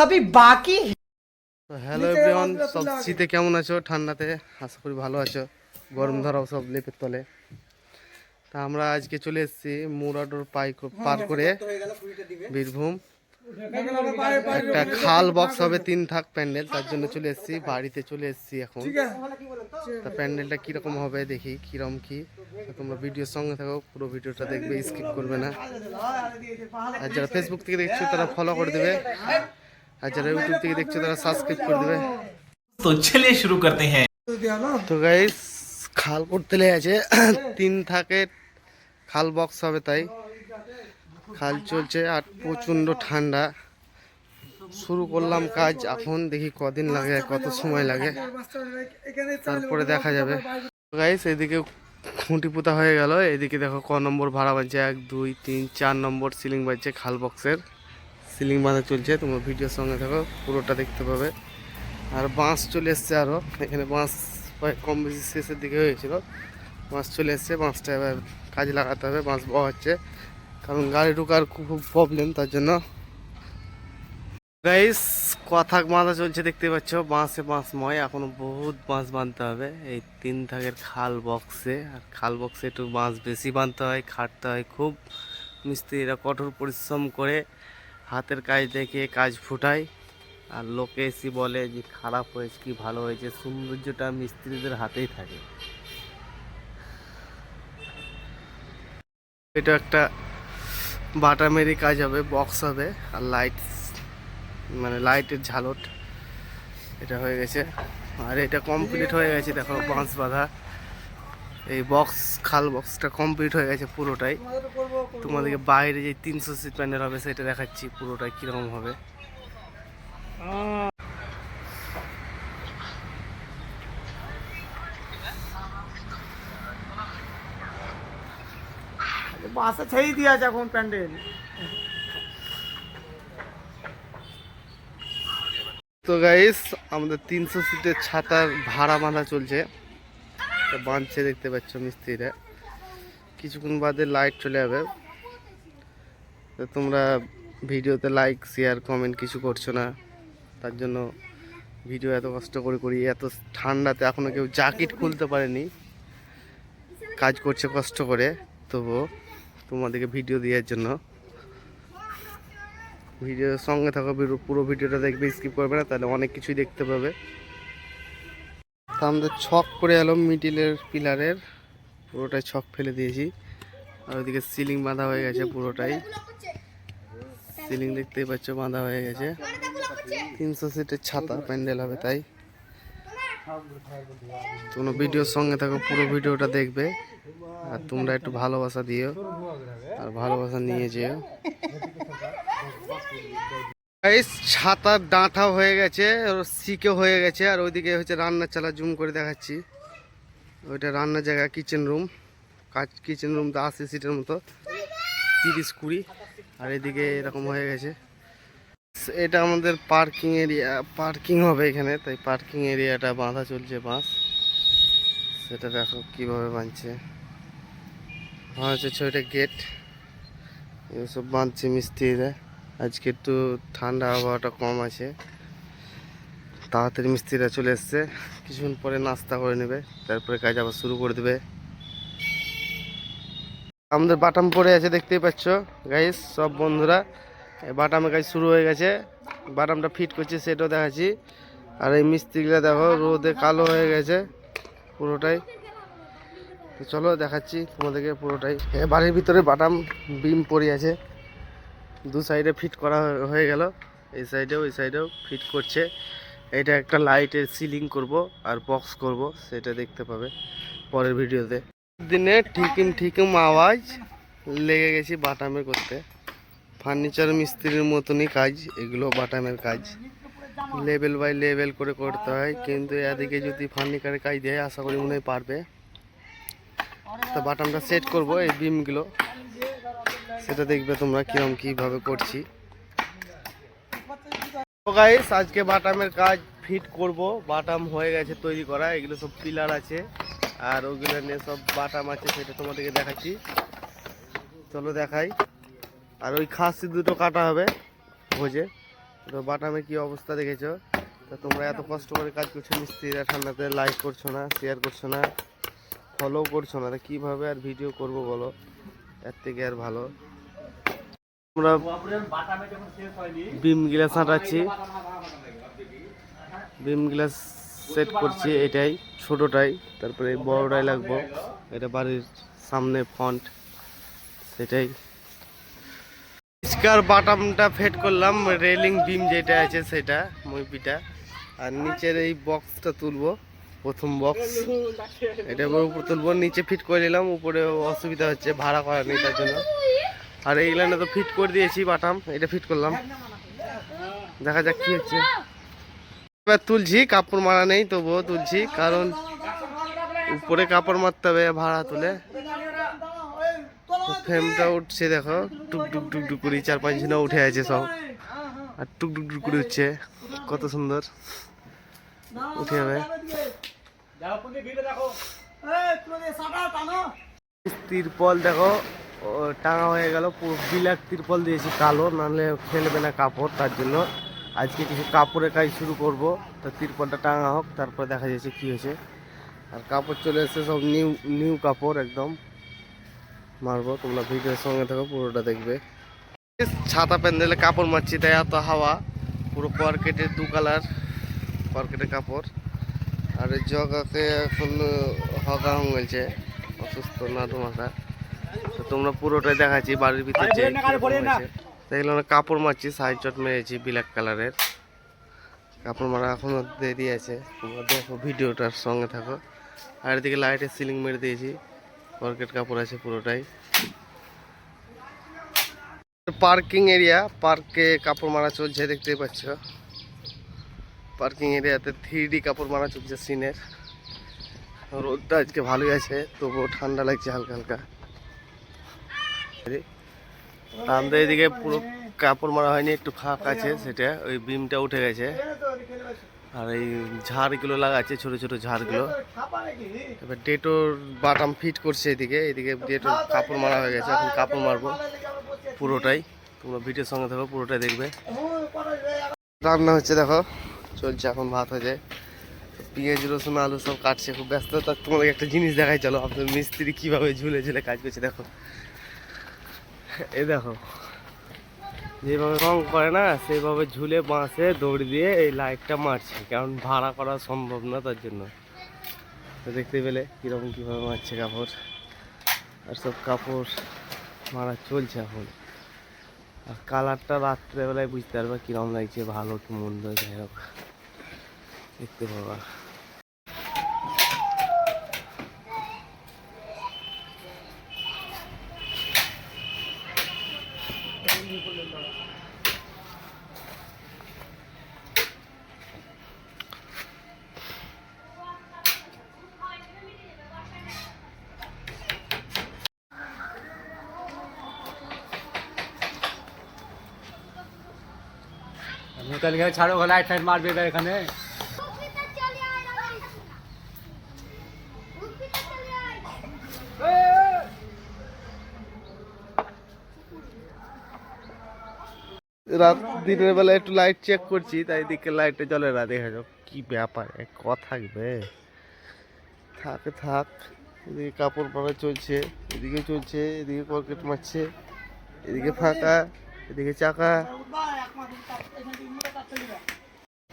সবই বাকি। Hello everyone সব শীতে কেমন আছো? ঠান্ডাতে আশা করি ভালো আছো। গরম ধরাও সব লেপের তলে। তা আমরা আজকে চলে এসেছি মুরাডোর পাই পার করে বীরভূম। একটা খাল বক্স হবে তিন থাক প্যান্ডেল তার জন্য চলে এসেছি বাড়িতে চলে এসেছি এখন। তা প্যান্ডেলটা কীরকম হবে দেখি কীরকম কি? তোমরা ভিডিওর সঙ্গে থাকো পুরো ভিডিওটা দেখবে স্কিপ করবে না। আর যারা ফেসবুক থেকে দেখছ তারা ফলো করে দেবে। আর যারা ইউটিউব থেকে দেখছে তারা সাবস্ক্রাইব করে তো চলে শুরু করতে হ্যাঁ। তো গাইস খাল করতে আছে। তিন থাকে খাল বক্স হবে তাই। খাল চলছে আর প্রচণ্ড ঠান্ডা। শুরু করলাম কাজ এখন দেখি কদিন লাগে কত সময় লাগে। তারপরে দেখা যাবে। গাইস এদিকে খুঁটি পোতা হয়ে গেল। এদিকে দেখো ক নম্বর ভাড়া বাজছে এক দুই তিন চার নম্বর সিলিং বাজছে খাল বক্সের সিলিং বাঁধা চলছে, তোমরা ভিডিওর সঙ্গে থাকো, পুরোটা দেখতে পাবে। আর বাঁশ চলে এসছে আরও এখানে বাঁশ কম বেশি শেষের দিকে হয়েছিল। বাঁশ চলে এসছে, বাঁশটা এবার কাজে লাগাতে হবে, বাঁশ বওয়া হচ্ছে। কারণ গাড়ি ঢুকার খুব প্রবলেম তার জন্য। গাইস কথা বাঁধা চলছে, দেখতে পাচ্ছ, বাঁশে বাঁশময়, এখনও বহুত বাঁশ বাঁধতে হবে। এই তিন থাকের খাল বক্সে, আর খাল বক্সে একটু বাঁশ বেশি বাঁধতে হয়, খাটতে হয় খুব। মিস্ত্রিরা কঠোর পরিশ্রম করে হাতের কাজ দেখে কাজ ফুটায় আর লোকে এসে বলে যে, খারাপ হয়েছে কি ভালো হয়েছে? সৌন্দর্যটা মিস্ত্রিদের হাতেই থাকে। এটা একটা বাটামেরই কাজ হবে, বক্স হবে, আর লাইট মানে লাইটের ঝালট। এটা হয়ে গেছে। আর এটা কমপ্লিট হয়ে গেছে, দেখো, বাঁশ বাঁধা। এই বক্স খাল বক্সটা কমপ্লিট হয়ে গেছে পুরোটাই। তোমাদেরকে বাইরে যে তিনশো সিট প্যান্ডেল হবে সেটা দেখাচ্ছি পুরোটাই কীরকম হবে। বাসা ছেড়ে দিয়ে আছে এখন প্যান্ডেল। তো গাইস আমাদের তিনশো সিটের ছাতার ভাড়া বাঁধা চলছে। বাঁধছে দেখতে পাচ্ছ মিস্ত্রিরা। কিছুক্ষণ বাদে লাইট চলে যাবে। তো তোমরা ভিডিওতে লাইক শেয়ার কমেন্ট কিছু করছ না। তার জন্য ভিডিও এত কষ্ট করে করি, এত ঠান্ডাতে এখনও কেউ জ্যাকেট খুলতে পারেনি। কাজ করছে কষ্ট করে। তবুও তোমাদেরকে ভিডিও দেওয়ার জন্য। ভিডিওর সঙ্গে থাকো, পুরো ভিডিওটা দেখবে স্কিপ করবে না, তাহলে অনেক কিছুই দেখতে পাবে। আমাদের ছক করে এলো মিডিলের পিলারের পুরোটাই ছক ফেলে দিয়েছি। আর ওইদিকে সিলিং বাঁধা হয়ে গেছে পুরোটাই। সিলিং দেখতেই পাচ্ছ বাঁধা হয়ে গেছে। তিনশো সিটের ছাতা, প্যান্ডেল হবে তাই। তোমরা ভিডিওর সঙ্গে থাকো, পুরো ভিডিওটা দেখবে। আর তোমরা একটু ভালোবাসা দিও। আর ভালোবাসা নিয়ে যেও। ছাতার ডাঁটা হয়ে গেছে সিকে হয়ে গেছে, আর ওইদিকে হচ্ছে রান্নার চালা জুম করে দেখাচ্ছি। ওইটা রান্নার জায়গা কিচেন রুম কাজ কিচেন রুম তো আশি সিটের মতো, তিরিশ কুড়ি। আর এদিকে এরকম হয়ে গেছে। এটা আমাদের পার্কিং এরিয়া পার্কিং হবে এখানে, তাই পার্কিং এরিয়াটা বাঁধা চলছে বাঁশ। সেটা দেখো কীভাবে বাঁধছে। বাঁধা হচ্ছে ওইটা গেট এসব বাঁধছে মিস্ত্রিরা। আজকে একটু ঠান্ডা আবহাওয়াটা কম আছে। তাড়াতাড়ি মিস্ত্রিরা চলে এসছে। কিছুক্ষণ পরে নাস্তা করে নেবে, তারপরে কাজ আবার শুরু করে দেবে। আমাদের বাটাম পড়ে আছে, দেখতেই পাচ্ছ। গাইস সব বন্ধুরা, এই বাটামের কাজ শুরু হয়ে গেছে। বাটামটা ফিট করছে, সেটাও দেখাচ্ছি। আর এই মিস্ত্রিগুলো দেখো, রোদে কালো হয়ে গেছে পুরোটাই। চলো দেখাচ্ছি তোমাদেরকে পুরোটাই। বাড়ির ভিতরে বাটাম, বিম পড়ে আছে। দু সাইডে ফিট করা হয়ে- গেল। এই সাইডেও এই সাইডেও ফিট করছে। এটা একটা লাইটের সিলিং করব আর বক্স করব, সেটা দেখতে পাবে পরের ভিডিওতে। দিনে ঠিকিম ঠিকিম আওয়াজ লেগে গেছি বাটামের করতে। ফার্নিচার মিস্ত্রির মতনই কাজ, এগুলো বাটামের কাজ। লেভেল বাই লেভেল করে করতে হয়, কিন্তু এদিকে যদি ফার্নিচারের কাজ দেয়, আশা করি মনে হয় পারবে। তো বাটামটা সেট করব, এই বিমগুলো। সেটা দেখবে তোমরা কিরম কীভাবে করছি। আজকে বাটামের কাজ ফিট করব। বাটাম হয়ে গেছে তৈরি করা, এগুলো সব পিলার আছে। আর ওগুলো নিয়ে সব বাটাম আছে, সেটা তোমাদেরকে দেখাচ্ছি। চলো দেখাই। আর ওই খাসি দুটো কাটা হবে ভোজে। তো বাটামে কি অবস্থা দেখেছ? তো তোমরা এত কষ্ট করে কাজ করছ, মিস্ত্রিরা ঠান্ডাতে লাইক করছ না শেয়ার করছ না ফলো করছ না, তা কীভাবে আর ভিডিও করব বলো? এর থেকে আর ভালো। আমরা বিম গ্লাস আটাচ্ছি বিম গ্লাস সেট করছি এটাই, ছোটোটাই, তারপরে বড়টাই লাগবো। এটা বাড়ির সামনে ফন্ট সেটাই। পরিষ্কার বাটামটা ফেট করলাম রেলিং বিম যেটা আছে সেটা মুইপিটা আর নিচের এই বক্সটা তুলবো, প্রথম বক্স এটা উপর তুলবো, নিচে ফিট করে নিলাম, উপরে অসুবিধা হচ্ছে, ভাড়া করা নেই তার জন্য। আর এই লাইনে তো ফিট করে দিয়েছি বাটাম এটা ফিট করলাম। দেখা যাক কি হচ্ছে। এবার তুলছি কাপড় মারা নেই তবুও তুলছি কারণ উপরে কাপড় মারতে হবে ভাড়া তুলে। ফ্রেমটা উঠছে দেখো টুক টুক টুক টুক করে চার পাঁচ জন উঠে আছে সব। আর টুক টুক টুক করে উঠছে কত সুন্দর। উঠে যাবে। তিরপল দেখো টাঙা হয়ে গেল বিলাক তিরপল দিয়েছি, কালো, নাহলে ফেলবে না কাপড়, তার জন্য আজকে কিছু কাপড়ের কাজ শুরু করব। তো তিরপলটা টাঙা হোক, তারপর দেখা যাচ্ছে কি হয়েছে। আর কাপড় চলে এসেছে, সব নিউ নিউ কাপড় একদম। মারবো, তোমরা ভিডিওর সঙ্গে থাকো, পুরোটা দেখবে। ছাতা প্যান্ডেলে কাপড় মারছি, তাই এত হাওয়া। পুরো পার্কেটের দু কালার পার্কেটের কাপড়। আর জগাকে এখন হগা হয়েছে অসুস্থ না মাথা তো তোমরা পুরোটাই দেখাচ্ছি বাড়ির ভিতরে যে। দেখলাম কাপড় মারছি সাইড চট মেরেছি ব্ল্যাক কালারের কাপড় মারা এখনও দেরি আছে। তোমরা দেখো ভিডিওটার সঙ্গে থাকো। আর এদিকে লাইটের সিলিং মেরে দিয়েছি। পার্কেট কাপড় আছে পুরোটাই। পার্কিং এরিয়া পার্কে কাপড় মারা চলছে দেখতেই পাচ্ছ। পার্কিং এরিয়াতে থ্রি ডি কাপড় মারা চলছে সিনের রোদটা আজকে ভালোই আছে তবুও ঠান্ডা লাগছে হালকা হালকা। আমাদের এদিকে পুরো কাপড় মারা হয়নি, একটু ফাঁক আছে সেটা, ওই বিমটা উঠে গেছে। আর এই ঝাড়গুলো লাগাচ্ছে, ছোট ছোট ঝাড়গুলো। এবার ডেটোর বাটাম ফিট করছে এদিকে এদিকে ডেটোর কাপড় মারা হয়ে গেছে, এখন কাপড় মারবো পুরোটাই। তোমরা ভিডিওর সঙ্গে থাকো, পুরোটাই দেখবে। রান্না হচ্ছে দেখো, চলছে এখন ভাত হয়েছে। পেঁয়াজ, রসুন, আলু সব কাটছে, খুব ব্যস্ত। তা তোমাদের একটা জিনিস দেখাই, চলো। আপনার মিস্ত্রি কীভাবে ঝুলে ঝুলে কাজ করছে, দেখো। এই দেখো। যেভাবে রং করে না সেইভাবে ঝুলে বাঁশে দৌড় দিয়ে এই লাইটটা মারছে, কারণ ভাড়া করা সম্ভব না তার জন্য। দেখতে পেলে কীরকম কীভাবে মারছে কাপড়। আর সব কাপড় মারা চলছে এখন। আর কালারটা রাত্রেবেলায় বুঝতে পারবে কীরকম লাগছে, ভালো কি মন্দ, যাই হোক। দেখতে পাবা। তাহলে এখানে ছাড়ো লাইট ফাইট মারবে এখানে। রাত দিনের বেলা একটু লাইট চেক করছি, তাই দিকে লাইটে জলে না, দেখা যাক কি ব্যাপার ক থাকবে থাকে, থাক, এদিকে কাপড় পরা চলছে, এদিকে চলছে, এদিকে পকেট মারছে, এদিকে ফাঁকা, এদিকে চাকা।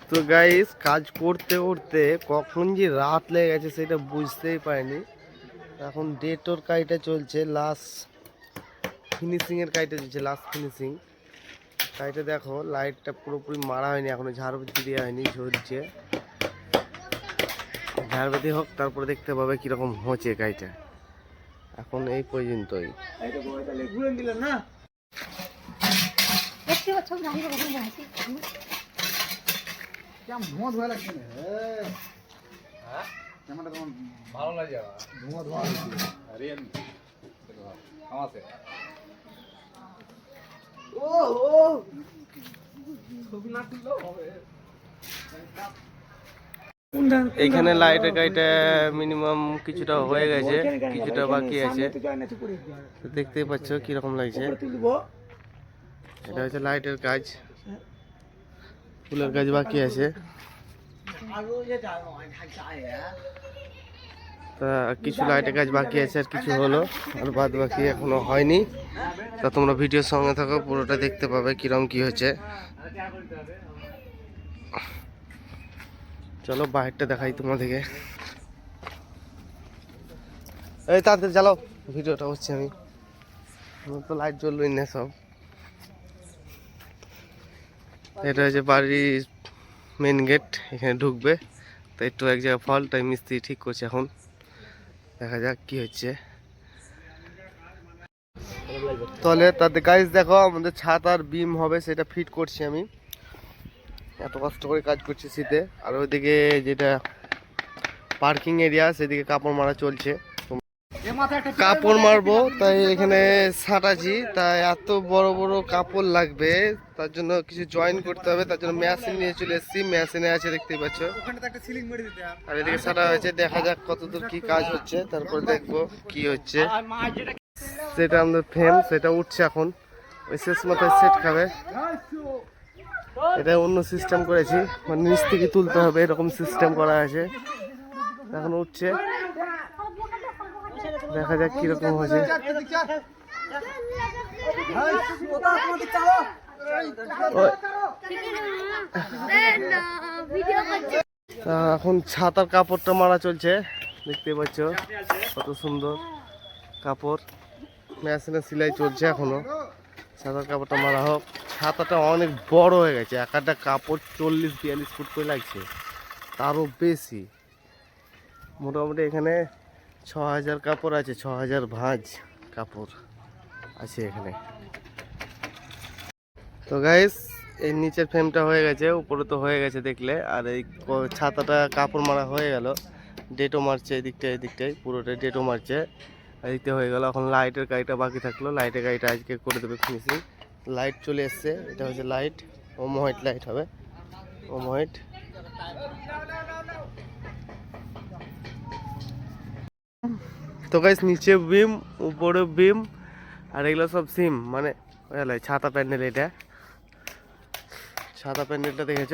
তো গাইস কাজ করতে করতে কখন যে রাত লেগে গেছে সেটা বুঝতেই পারিনি। এখন ডেটোর কাজটা চলছে লাস্ট ফিনিশিংয়ের কাজটা চলছে লাস্ট ফিনিশিং কাজটা দেখো লাইটটা পুরোপুরি মারা হয়নি, এখনও ঝাড়বাতি দেওয়া হয়নি ঝরছে ঝাড়বাতি হোক, তারপরে দেখতে পাবে কীরকম হচ্ছে গাড়িটা এখন এই পর্যন্তই। না? দেখতে পাচ্ছ গাড়ির কখন যাচ্ছে কেমন ধোঁয়া ধোয়া লাগছে না ক্যামেরা তোমার? ভালো লাগে ধোঁয়া ধোঁয়া লাগছে। ও ও ছবি না তুললেও হবে। এইখানে লাইটের গাড়িটা মিনিমাম কিছুটা হয়ে গেছে কিছুটা বাকি আছে। তো দেখতেই পাচ্ছ কীরকম লাগছে। তুলবো। এটা হচ্ছে লাইটের কাজ। ফুলের কাজ বাকি আছে। তা কিছু লাইটের কাজ বাকি আছে আর কিছু হলো, আর বাদ বাকি এখনও হয়নি। তা তোমরা ভিডিওর সঙ্গে থাকো, পুরোটা দেখতে পাবে কিরম কি হচ্ছে। চলো বাইরটা দেখাই তোমাদেরকে। এই তাড়াতাড়ি চালাও, ভিডিওটা হচ্ছে আমি। তো লাইট জ্বলবেই না সব। এটা হচ্ছে বাড়ির মেন গেট এখানে ঢুকবে। তো একটু এক জায়গায় ফল তাই মিস্ত্রি ঠিক করছে এখন। দেখা যাক কি হচ্ছে। তাহলে তাতে গাইজ দেখো, আমাদের ছাদ আর বিম হবে, সেটা ফিট করছি আমি। এত কষ্ট করে কাজ করছি শীতে। আর ওইদিকে যেটা পার্কিং এরিয়া সেদিকে কাপড় মারা চলছে। কাপড় মারবো তাই এখানে সাটাছি তাই এত বড় বড় কাপড় লাগবে তার জন্য কিছু জয়েন করতে হবে তার জন্য মেশিন নিয়ে চলে এসেছি মেশিনে আছে দেখতেই পাচ্ছ। আর এদিকে সাটা হয়েছে দেখা যাক কতদূর কি কাজ হচ্ছে তারপর দেখব কি হচ্ছে। সেটা আমাদের ফ্রেম সেটা উঠছে এখন। ওই শেষ মাথায় সেট খাবে। এটা অন্য সিস্টেম করেছি মানে নিচ থেকে তুলতে হবে এরকম সিস্টেম করা আছে। এখন উঠছে। দেখা যাক কীরকম হয়েছে। এখন ছাতার কাপড়টা মারা চলছে, দেখতে পাচ্ছ কত সুন্দর কাপড়। মেশিনে সেলাই চলছে এখনও। ছাতার কাপড়টা মারা হোক। ছাতাটা অনেক বড় হয়ে গেছে, এক একটা কাপড় চল্লিশ বিয়াল্লিশ ফুট করে লাগছে। তারও বেশি। মোটামুটি এখানে ছ হাজার কাপড় আছে ছ হাজার ভাঁজ কাপড় আছে এখানে। তো গাইস এই নিচের ফ্রেমটা হয়ে গেছে, উপরে তো হয়ে গেছে দেখলে। আর এই ছাতাটা কাপড় মারা হয়ে গেল। ডেটও মারছে এদিকটায় এদিকটায়, পুরোটা ডেটও মারছে। এদিকটা হয়ে গেল, এখন লাইটের গাড়িটা বাকি থাকল। লাইটের গাড়িটা আজকে করে দেবে ফিনিশিং লাইট চলে এসছে, এটা হচ্ছে লাইট ওমো হোয়াইট লাইট হবে। ওমো হোয়াইট তো গাইস নিচে বিম উপরে বিম আর এগুলো সব সিম মানে ছাতা প্যান্ডেল এটা। ছাতা প্যান্ডেলটা দেখেছ?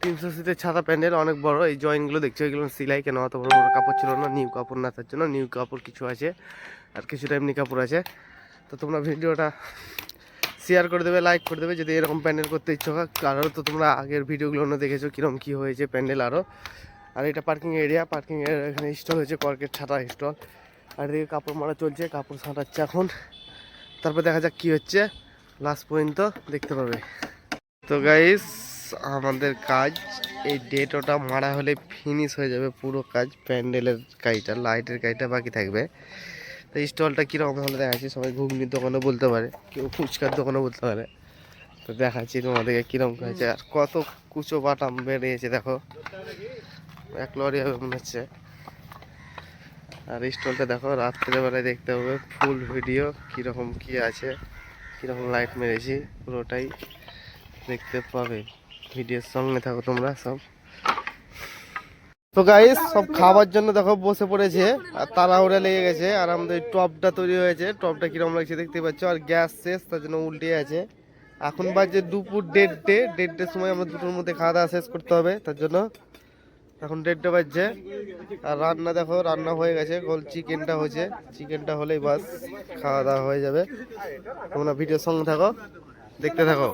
তিনশো সিটের ছাতা প্যান্ডেল, অনেক বড়। এই জয়েন্টগুলো দেখছ? এগুলো সিলাই কেন? অত বড় বড় কাপড় ছিল না নিউ কাপড় না, তার জন্য নিউ কাপড় কিছু আছে, আর কিছুটা এমনি কাপড় আছে। তো তোমরা ভিডিওটা শেয়ার করে দেবে লাইক করে দেবে, যদি এরকম প্যান্ডেল করতে ইচ্ছুক আরও তো তোমরা আগের ভিডিওগুলো দেখেছ কীরকম কী হয়েছে প্যান্ডেল আরও আর এটা পার্কিং এরিয়া পার্কিং এর এখানে স্টল হয়েছে কর্কেট ছাতা স্টল আর এদিকে কাপড় মারা চলছে, কাপড় ছাঁটাচ্ছে এখন। তারপর দেখা যাক কি হচ্ছে। লাস্ট পর্যন্ত দেখতে পাবে। তো গাইস আমাদের কাজ, এই ডেট ওটা মারা হলে ফিনিশ হয়ে যাবে পুরো কাজ। প্যান্ডেলের কাজটা লাইটের কাজটা বাকি থাকবে। তো স্টলটা কীরকম হলে দেখাচ্ছি সবাই ঘুগনির দোকানে বলতে পারে, কেউ ফুচকার দোকানে বলতে পারে। তো দেখাচ্ছি তোমাদেরকে কীরকম হয়েছে, আর কত কুচো বাটাম বেরিয়েছে দেখো। এক লরি হবে মনে হচ্ছে। আর স্টলটা দেখো রাত্রেবেলায় দেখতে হবে। ফুল ভিডিও কীরকম কি আছে, কীরকম লাইট মেরেছি, পুরোটাই দেখতে পাবে। ভিডিওর সঙ্গে থাকো তোমরা সব। তো গাইস সব খাবার জন্য দেখো বসে পড়েছে, আর তাড়াহুড়া লেগে গেছে, আর আমাদের টপটা তৈরি হয়েছে। টপটা কীরকম লাগছে দেখতে পাচ্ছ, আর গ্যাস শেষ, তার জন্য উল্টে আছে। এখন বাজে দুপুর দেড়টে, দেড়টের সময় আমরা দুটোর মধ্যে খাওয়া দাওয়া শেষ করতে হবে, তার জন্য এখন দেড়টা বাজছে। আর রান্না দেখো, রান্না হয়ে গেছে। গোল চিকেনটা হয়েছে। চিকেনটা হলেই বাস খাওয়া দাওয়া হয়ে যাবে। তোমরা ভিডিওর সঙ্গে থাকো, দেখতে থাকো।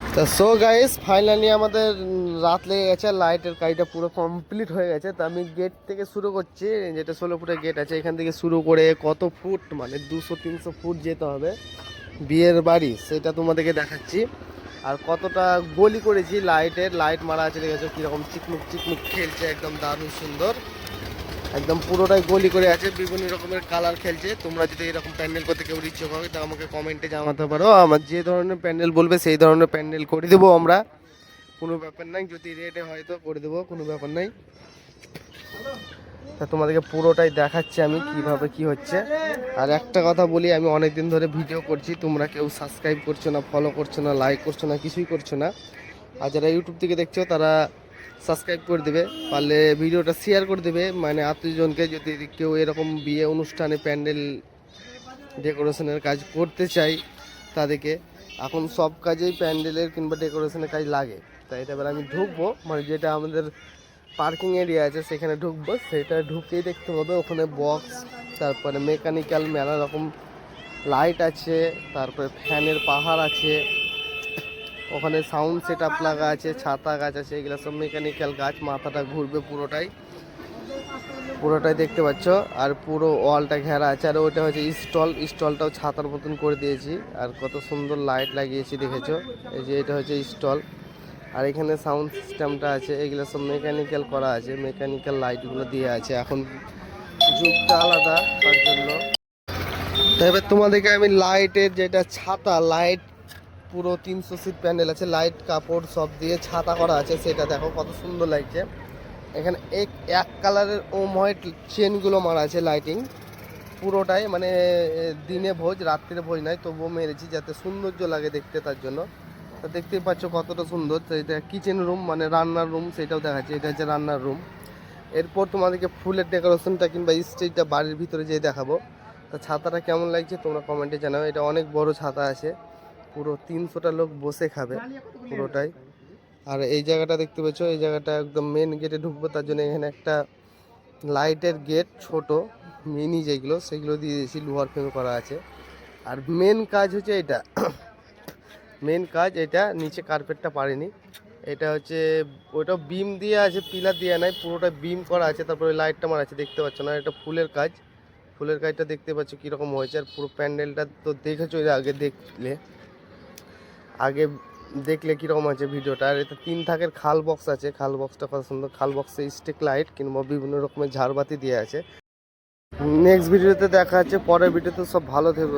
তা সো গাইস ফাইনালি আমাদের রাত লেগে গেছে। লাইটের কাজটা পুরো কমপ্লিট হয়ে গেছে। তা আমি গেট থেকে শুরু করছি। যেটা ষোলো ফুটের গেট আছে, এখান থেকে শুরু করে কত ফুট মানে দুশো, তিনশো ফুট যেতে হবে। বিয়ের বাড়ি, সেটা তোমাদেরকে দেখাচ্ছি। আর কতটা গলি করেছি লাইটের লাইট মারা আছে দেখেছ কীরকম চিকমুক চিকমুক খেলছে, একদম দারুণ সুন্দর। একদম পুরোটাই গলি করে আছে, বিভিন্ন রকমের কালার খেলছে। তোমরা যদি এরকম প্যান্ডেল করতে কেউ ইচ্ছুক হবে তা আমাকে কমেন্টে জানাতে পারো। আমার যে ধরনের প্যান্ডেল বলবে, সেই ধরনের প্যান্ডেল করে দেবো আমরা। কোনো ব্যাপার নাই, যদি রেটে হয়তো করে দেবো, কোনো ব্যাপার নাই। তা তোমাদেরকে পুরোটাই দেখাচ্ছি আমি কীভাবে কি হচ্ছে। আর একটা কথা বলি, আমি অনেক দিন ধরে ভিডিও করছি, তোমরা কেউ সাবস্ক্রাইব করছ না ফলো করছ না লাইক করছ না, কিছুই করছ না। আর যারা ইউটিউব থেকে দেখছ, তারা সাবস্ক্রাইব করে দেবে, পারলে ভিডিওটা শেয়ার করে দেবে। মানে আত্মীয়জনকে যদি কেউ এরকম বিয়ে অনুষ্ঠানে প্যান্ডেল ডেকোরেশনের কাজ করতে চাই তাদেরকে, এখন সব কাজেই প্যান্ডেলের কিংবা ডেকোরেশনের কাজ লাগে। তাই এটা এবার আমি ঢুকবো মানে যেটা আমাদের পার্কিং এরিয়া আছে, সেখানে ঢুকবো। সেটা ঢুকেই দেখতে হবে ওখানে বক্স তারপরে মেকানিক্যাল মেলা রকম লাইট আছে, তারপরে ফ্যানের পাহাড় আছে, ওখানে সাউন্ড সেট আপ লাগা আছে, ছাতা গাছ আছে, এগুলো সব মেকানিক্যাল গাছ, মাথাটা ঘুরবে পুরোটাই। পুরোটাই দেখতে পাচ্ছ। আর পুরো ওয়ালটা ঘেরা আছে। আর ওটা হচ্ছে স্টল স্টলটাও ছাতার মতন করে দিয়েছি। আর কত সুন্দর লাইট লাগিয়েছি, দেখেছ? এই যে এটা হচ্ছে স্টল আর এখানে সাউন্ড সিস্টেমটা আছে, এগুলো সব মেকানিক্যাল করা আছে মেকানিক্যাল লাইটগুলো দিয়ে আছে। এখন যুগটা আলাদা, তার জন্য। এবার তোমাদেরকে আমি লাইটের যেটা ছাতা লাইট পুরো তিনশো সিট প্যান্ডেল আছে লাইট কাপড় সব দিয়ে ছাতা করা আছে, সেটা দেখো কত সুন্দর লাগছে। এখানে এক এক কালারের ওম হোয়াইট চেনগুলো মারা আছে লাইটিং পুরোটাই মানে দিনে ভোজ, রাত্রে ভোজ নাই তবুও মেরেছি যাতে সৌন্দর্য লাগে দেখতে তার জন্য। তো দেখতেই পাচ্ছ কতটা সুন্দর। তো এটা কিচেন রুম মানে রান্নার রুম সেটাও দেখাচ্ছে। এটা হচ্ছে রান্নার রুম এরপর তোমাদেরকে ফুলের ডেকোরেশনটা কিংবা স্টেজটা বাড়ির ভিতরে যেয়ে দেখাবো। তা ছাতাটা কেমন লাগছে তোমরা কমেন্টে জানাও। এটা অনেক বড় ছাতা আছে। পুরো তিনশোটা লোক বসে খাবে পুরোটাই। আর এই জায়গাটা দেখতে পাচ্ছ, এই জায়গাটা একদম মেন গেটে ঢুকবো, তার জন্য এখানে একটা লাইটের গেট ছোট মিনি যেগুলো, সেগুলো দিয়ে দিয়েছি, লোহার ফ্রেম করা আছে। আর মেন কাজ হচ্ছে এটা। মেন কাজ, এটা নিচে কার্পেটটা পারেনি এটা হচ্ছে, ওটা বিম দিয়ে আছে, পিলার দিয়ে নাই, পুরোটা বিম করা আছে, তারপরে লাইটটা মারা আছে, দেখতে পাচ্ছ না, এটা ফুলের কাজ। ফুলের কাজটা দেখতে পাচ্ছ কীরকম হয়েছে, আর পুরো প্যান্ডেলটা তো দেখেছ এর আগে দেখলে। আগে দেখলে কীরকম আছে ভিডিওটা, আর এটা তিন থাকের খাল বক্স আছে, খাল বক্সটা কত সুন্দর, খাল বক্সে স্টিক লাইট কিংবা বিভিন্ন রকমের ঝাড়বাতি দিয়ে আছে। নেক্সট ভিডিওতে দেখা আছে পরের ভিডিওতে সব ভালো থেকো